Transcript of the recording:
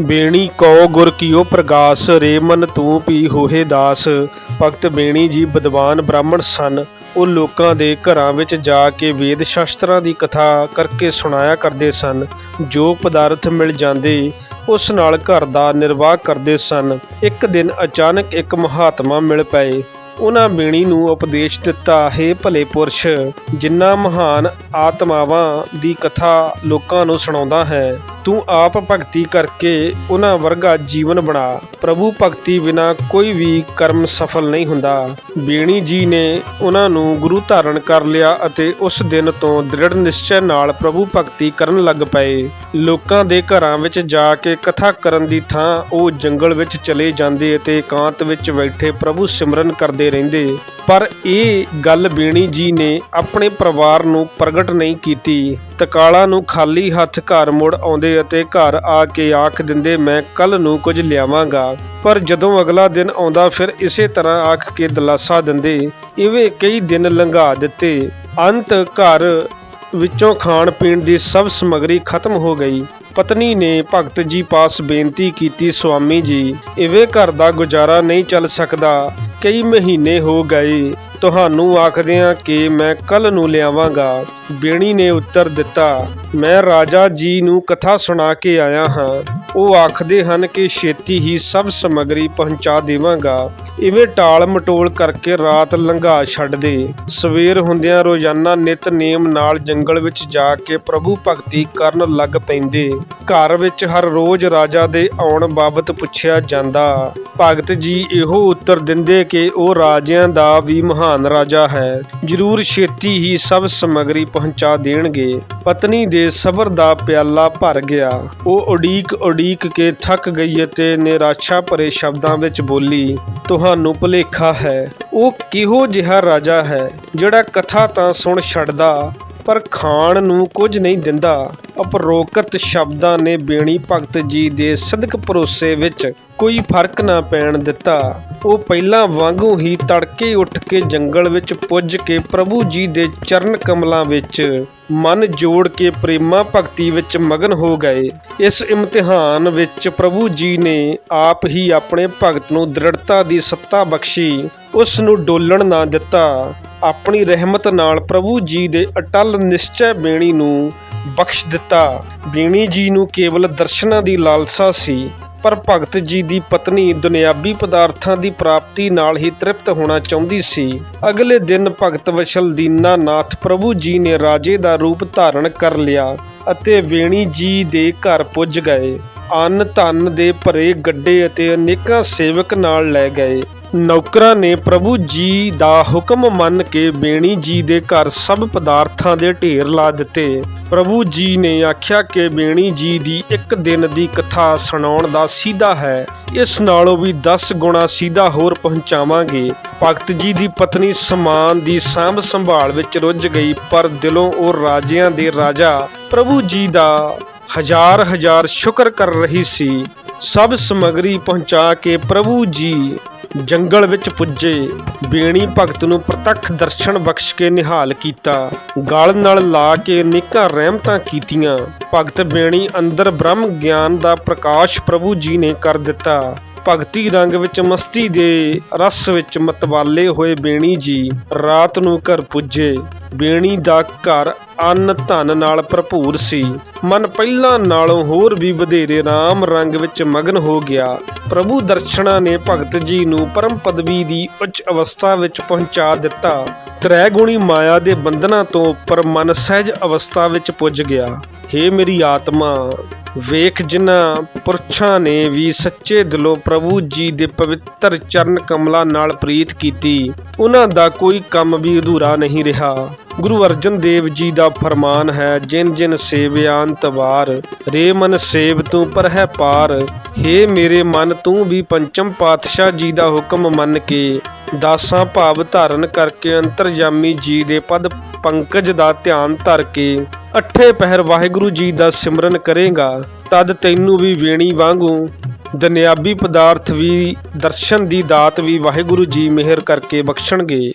Beni Q ਗੁਰ ਕੀਓ ਪ੍ਰਗਾਸ, ਰੇਮਨ ਤੂੰ ਪੀ ਹੋਏ ਦਾਸ। ਭਗਤ ਬੇਣੀ ਜੀ ਵਿਦਵਾਨ ਬ੍ਰਾਹਮਣ ਸਨ। ਉਹ ਲੋਕਾਂ ਦੇ ਘਰਾਂ ਵਿੱਚ ਜਾ ਕੇ ਵੇਦ ਸ਼ਾਸਤਰਾਂ ਦੀ ਕਥਾ ਕਰਕੇ ਸੁਣਾਇਆ ਕਰਦੇ ਸਨ। ਜੋ ਪਦਾਰਥ ਮਿਲ ਜਾਂਦੇ, ਉਸ ਨਾਲ ਘਰ ਦਾ ਨਿਰਵਾਹ ਕਰਦੇ ਸਨ। ਇੱਕ ਦਿਨ ਅਚਾਨਕ ਇੱਕ ਮਹਾਤਮਾ ਮਿਲ ਪਏ। ਉਹਨਾਂ ਬੇਣੀ ਨੂੰ ਉਪਦੇਸ਼ ਦਿੱਤਾ, ਹੈ ਭਲੇ ਪੁਰਸ਼ ਜਿਨ੍ਹਾਂ ਮਹਾਨ ਆਤਮਾਵਾਂ ਦੀ ਕਥਾ ਲੋਕਾਂ ਨੂੰ ਸੁਣਾਉਂਦਾ ਹੈ ਤੂੰ ਆਪ ਭਗਤੀ ਕਰਕੇ ਉਹਨਾਂ ਵਰਗਾ ਜੀਵਨ ਬਣਾ। ਪ੍ਰਭੂ ਭਗਤੀ ਬਿਨਾ ਕੋਈ ਵੀ ਕਰਮ ਸਫਲ ਨਹੀਂ ਹੁੰਦਾ। ਬੇਣੀ ਜੀ ਨੇ ਉਹਨਾਂ ਨੂੰ ਗੁਰੂ ਧਾਰਨ ਕਰ ਲਿਆ ਅਤੇ ਉਸ ਦਿਨ ਤੋਂ ਦ੍ਰਿੜ ਨਿਸ਼ਚੈ ਨਾਲ ਪ੍ਰਭੂ ਭਗਤੀ ਕਰਨ ਲੱਗ ਪਏ। ਲੋਕਾਂ ਦੇ ਘਰਾਂ ਵਿੱਚ ਜਾ ਕੇ ਕਥਾ ਕਰਨ ਦੀ ਥਾਂ ਉਹ ਜੰਗਲ ਵਿੱਚ ਚਲੇ ਜਾਂਦੇ ਅਤੇ ਇਕਾਂਤ ਵਿੱਚ ਬੈਠੇ ਪ੍ਰਭੂ ਸਿਮਰਨ ਕਰਦੇ ਰਹਿੰਦੇ। ਪਰ ਇਹ ਗੱਲ ਬੇਣੀ ਜੀ ਨੇ ਆਪਣੇ ਪਰਿਵਾਰ ਨੂੰ ਪ੍ਰਗਟ ਨਹੀਂ ਕੀਤੀ। ਤਕਾਲਾ ਨੂੰ ਖਾਲੀ ਹੱਥ ਘਰ ਮੁੜ ਆਉਂਦੇ ਅਤੇ ਘਰ ਆ ਕੇ ਆਖ ਦਿੰਦੇ, ਮੈਂ ਕੱਲ ਨੂੰ ਕੁਝ ਲਿਆਵਾਂਗਾ। ਪਰ ਜਦੋਂ ਅਗਲਾ ਦਿਨ ਆਉਂਦਾ, ਫਿਰ ਇਸੇ ਤਰ੍ਹਾਂ ਆਖ ਕੇ ਦਲਾਸਾ ਦਿੰਦੇ, ਇਵੇਂ ਕਈ ਦਿਨ ਲੰਘਾ ਦਿੱਤੇ। ਅੰਤ ਘਰ ਵਿੱਚੋਂ ਖਾਣ ਪੀਣ ਦੀ ਸਭ ਸਮੱਗਰੀ ਖਤਮ ਹੋ ਗਈ। ਪਤਨੀ ਨੇ ਭਗਤ ਜੀ ਪਾਸ ਬੇਨਤੀ ਕੀਤੀ, ਸੁਆਮੀ ਜੀ, ਇਵੇਂ ਘਰ ਦਾ ਗੁਜ਼ਾਰਾ ਨਹੀਂ ਚੱਲ ਸਕਦਾ। ਕਈ ਮਹੀਨੇ ਹੋ ਗਏ। ਤੁਹਾਨੂੰ ਆਖਦਿਆਂ ਕਿ ਮੈਂ ਕੱਲ ਨੂੰ ਲਿਆਵਾਂਗਾ। ਬੇਣੀ ਨੇ ਉੱਤਰ ਦਿੱਤਾ, ਮੈਂ ਰਾਜਾ ਜੀ ਨੂੰ ਕਥਾ ਸੁਣਾ ਕੇ ਆਇਆ ਹਾਂ। ਉਹ ਆਖਦੇ ਹਨ ਕਿ ਛੇਤੀ ਹੀ ਸਭ ਸਮੱਗਰੀ ਪਹੁੰਚਾ ਦੇਵਾਂਗਾ। ਇਵੇਂ ਟਾਲ ਮਟੋਲ ਕਰਕੇ ਰਾਤ ਲੰਘਾ ਛੱਡਦੇ ਸਵੇਰ ਹੁੰਦਿਆਂ ਰੋਜ਼ਾਨਾ ਨਿਤ ਨੇਮ ਨਾਲ ਜੰਗਲ ਵਿੱਚ ਜਾ ਕੇ ਪ੍ਰਭੂ ਭਗਤੀ ਕਰਨ ਲੱਗ ਪੈਂਦੇ। ਘਰ ਵਿੱਚ ਹਰ ਰੋਜ਼ ਰਾਜਾ ਦੇ ਆਉਣ ਬਾਬਤ ਪੁੱਛਿਆ ਜਾਂਦਾ। ਭਗਤ ਜੀ ਇਹੋ ਉੱਤਰ ਦਿੰਦੇ ਕਿ ਉਹ ਰਾਜਿਆਂ ਦਾ ਵੀ ਮਹਾਨ ਰਾਜਾ ਹੈ, ਜ਼ਰੂਰ ਛੇਤੀ ਹੀ ਸਭ ਸਮੱਗਰੀ ਪਹੁੰਚਾ ਦੇਣਗੇ। ਪਤਨੀ ਦੇ ਸਬਰ ਦਾ ਪਿਆਲਾ ਭਰ ਗਿਆ। ਉਹ ਉਡੀਕ ਉਡੀਕ ਕੇ ਥੱਕ ਗਈ ਅਤੇ ਨਿਰਾਸ਼ਾ ਭਰੇ ਸ਼ਬਦਾਂ ਵਿੱਚ ਬੋਲੀ, ਤੁਹਾਨੂੰ ਭੁਲੇਖਾ ਹੈ। ਉਹ ਕਿਹੋ ਜਿਹਾ ਰਾਜਾ ਹੈ, ਜਿਹੜਾ ਕਥਾ ਤਾਂ ਸੁਣ ਛੱਡਦਾ ਪਰ ਖਾਣ ਨੂੰ ਕੁਝ ਨਹੀਂ ਦਿੰਦਾ। ਉਪਰੋਕਤ ਸ਼ਬਦਾਂ ਨੇ ਬੇਣੀ ਭਗਤ ਜੀ ਦੇ ਸਦਕ ਭਰੋਸੇ ਵਿੱਚ ਕੋਈ ਫ਼ਰਕ ਨਾ ਪੈਣ ਦਿੱਤਾ। ਉਹ ਪਹਿਲਾਂ ਵਾਂਗੂ ਹੀ ਤੜਕੇ ਉੱਠ ਕੇ ਜੰਗਲ ਵਿੱਚ ਪੁੱਜ ਕੇ ਪ੍ਰਭੂ ਜੀ ਦੇ ਚਰਨ ਕਮਲਾਂ ਵਿੱਚ ਮਨ ਜੋੜ ਕੇ ਪ੍ਰੇਮਾ ਭਗਤੀ ਵਿੱਚ ਮਗਨ ਹੋ ਗਏ। ਇਸ ਇਮਤਿਹਾਨ ਵਿੱਚ ਪ੍ਰਭੂ ਜੀ ਨੇ ਆਪ ਹੀ ਆਪਣੇ ਭਗਤ ਨੂੰ ਦ੍ਰਿੜਤਾ ਦੀ ਸੱਤਾ ਬਖਸ਼ੀ। ਉਸ ਨੂੰ ਡੋਲਣ ਨਾ ਦਿੱਤਾ। ਆਪਣੀ ਰਹਿਮਤ ਨਾਲ ਪ੍ਰਭੂ ਜੀ ਦੇ ਅਟਲ ਨਿਸ਼ਚੈ ਬੇਣੀ ਨੂੰ ਬਖਸ਼ ਦਿੱਤਾ। ਬੇਣੀ ਜੀ ਨੂੰ ਕੇਵਲ ਦਰਸ਼ਨਾਂ ਦੀ ਲਾਲਸਾ ਸੀ, ਪਰ ਭਗਤ ਜੀ ਦੀ ਪਤਨੀ ਦੁਨਿਆਵੀ ਪਦਾਰਥਾਂ ਦੀ ਪ੍ਰਾਪਤੀ ਨਾਲ ਹੀ ਤ੍ਰਿਪਤ ਹੋਣਾ ਚਾਹੁੰਦੀ ਸੀ। ਅਗਲੇ ਦਿਨ ਭਗਤ ਵਸ਼ਲ ਦੀਨਾ ਨਾਥ ਪ੍ਰਭੂ ਜੀ ਨੇ ਰਾਜੇ ਦਾ ਰੂਪ ਧਾਰਨ ਕਰ ਲਿਆ ਅਤੇ ਵੇਣੀ ਜੀ ਦੇ ਘਰ ਪੁੱਜ ਗਏ। ਅੰਨ ਧਨ ਦੇ ਭਰੇ ਗੱਡੇ ਅਤੇ ਅਨੇਕਾਂ ਸੇਵਕ ਨਾਲ ਲੈ ਗਏ। ਨੌਕਰਾਂ ਨੇ ਪ੍ਰਭੂ ਜੀ ਦਾ ਹੁਕਮ ਮੰਨ ਕੇ ਬੇਣੀ ਜੀ ਦੇ ਘਰ ਸਭ ਪਦਾਰਥਾਂ ਦੇ ਢੇਰ ਲਾ ਦਿੱਤੇ। ਪ੍ਰਭੂ ਜੀ ਨੇ ਆਖਿਆ ਕਿ ਬੇਣੀ ਜੀ ਦੀ ਇੱਕ ਦਿਨ ਦੀ ਕਥਾ ਸੁਣਾਉਣ ਦਾ ਸੀਧਾ ਹੈ। ਇਸ ਨਾਲੋਂ ਵੀ 10 ਗੁਣਾ ਸਿੱਧਾ ਹੋਰ ਪਹੁੰਚਾਵਾਂਗੇ। ਭਗਤ ਜੀ ਦੀ ਪਤਨੀ ਸਮਾਨ ਦੀ ਸਾਂਭ ਸੰਭਾਲ ਵਿੱਚ ਰੁੱਝ ਗਈ, ਪਰ ਦਿਲੋਂ ਉਹ ਰਾਜਿਆਂ ਦੇ ਰਾਜਾ। ਪ੍ਰਭੂ ਜੀ ਦਾ ਹਜ਼ਾਰ ਹਜ਼ਾਰ ਸ਼ੁਕਰ ਕਰ ਰਹੀ ਸੀ। ਸਭ ਸਮਗਰੀ ਪਹੁੰਚਾ ਕੇ ਪ੍ਰਭੂ ਜੀ ਜੰਗਲ ਵਿੱਚ ਪੁੱਜੇ। ਬੇਣੀ ਭਗਤ ਨੂੰ ਪ੍ਰਤੱਖ ਦਰਸ਼ਨ ਬਖਸ਼ ਕੇ ਨਿਹਾਲ ਕੀਤਾ। ਗਲ ਨਾਲ ਲਾ ਕੇ ਅਨੇਕਾਂ ਰਹਿਮਤਾਂ ਕੀਤੀਆਂ। ਭਗਤ ਬੇਣੀ ਅੰਦਰ ਬ੍ਰਹਮ ਗਿਆਨ ਦਾ ਪ੍ਰਕਾਸ਼ ਪ੍ਰਭੂ ਜੀ ਨੇ ਕਰ ਦਿੱਤਾ। ਭਗਤੀ ਰੰਗ ਵਿੱਚ ਮਸਤੀ ਦੇ ਰਸ ਵਿੱਚ ਮਤਵਾਲੇ ਹੋਏ ਬੇਣੀ ਜੀ, ਰਾਤ ਨੂੰ ਘਰ ਪੁੱਜੇ, ਬੇਣੀ ਦਾ ਘਰ ਅੰਨ ਧਨ ਨਾਲ ਭਰਪੂਰ ਸੀ। ਮਨ ਪਹਿਲਾਂ ਨਾਲੋਂ ਹੋਰ ਵੀ ਵਧੇਰੇ ਰਾਮ ਰੰਗ ਵਿੱਚ ਮਗਨ ਹੋ ਗਿਆ। ਪ੍ਰਭੂ ਦਰਸ਼ਨਾਂ ਨੇ ਭਗਤ ਜੀ ਨੂੰ ਪਰਮ ਪਦਵੀ ਦੀ ਉੱਚ ਅਵਸਥਾ ਵਿੱਚ ਪਹੁੰਚਾ ਦਿੱਤਾ। ਤ੍ਰੈ ਗੁਣੀ ਮਾਇਆ ਦੇ ਬੰਧਨਾਂ ਤੋਂ ਉੱਪਰ ਮਨ ਸਹਿਜ ਅਵਸਥਾ ਵਿੱਚ ਪੁੱਜ ਗਿਆ। ਹੇ ਮੇਰੀ ਆਤਮਾ ਵੇਖ ਜਿਨ੍ਹਾਂ ਪੁਰਸ਼ਾਂ ਨੇ ਵੀ ਸੱਚੇ ਦਿਲੋਂ ਪ੍ਰਭੂ ਜੀ ਦੇ ਪਵਿੱਤਰ ਚਰਨ ਕਮਲਾਂ ਨਾਲ ਪ੍ਰੀਤ ਕੀਤੀ, ਉਹਨਾਂ ਦਾ ਕੋਈ ਕੰਮ ਵੀ ਅਧੂਰਾ ਨਹੀਂ ਰਿਹਾ। ਗੁਰੂ ਅਰਜਨ ਦੇਵ ਜੀ ਦਾ ਫਰਮਾਨ ਹੈ, ਜਿਨ ਜਿਨ ਸੇਵਿਆੰਤ ਵਾਰ ਰੇ ਮਨ ਸੇਵ ਤੂੰ ਪਰ ਹੈ ਪਾਰ। ਹੇ ਮੇਰੇ ਮਨ, ਤੂੰ ਵੀ ਪੰਚਮ ਪਾਤਸ਼ਾਹ ਜੀ ਦਾ ਹੁਕਮ ਮੰਨ ਕੇ ਦਾਸਾਂ ਭਾਵ ਧਾਰਨ ਕਰਕੇ ਅੰਤਰਜਾਮੀ ਜੀ ਦੇ ਪਦ ਪੰਕਜ ਦਾ ਧਿਆਨ ਧਰ ਕੇ ਅੱਠੇ ਪਹਿਰ ਵਾਹਿਗੁਰੂ ਜੀ ਦਾ ਸਿਮਰਨ ਕਰੇਗਾ, ਤਦ ਤੈਨੂੰ ਵੀ ਵੇਣੀ ਵਾਂਗੂ, ਦੁਨਿਆਵੀ ਪਦਾਰਥ ਵੀ, ਦਰਸ਼ਨ ਦੀ ਦਾਤ ਵੀ ਵਾਹਿਗੁਰੂ ਜੀ ਮਿਹਰ ਕਰਕੇ ਬਖਸ਼ਣਗੇ।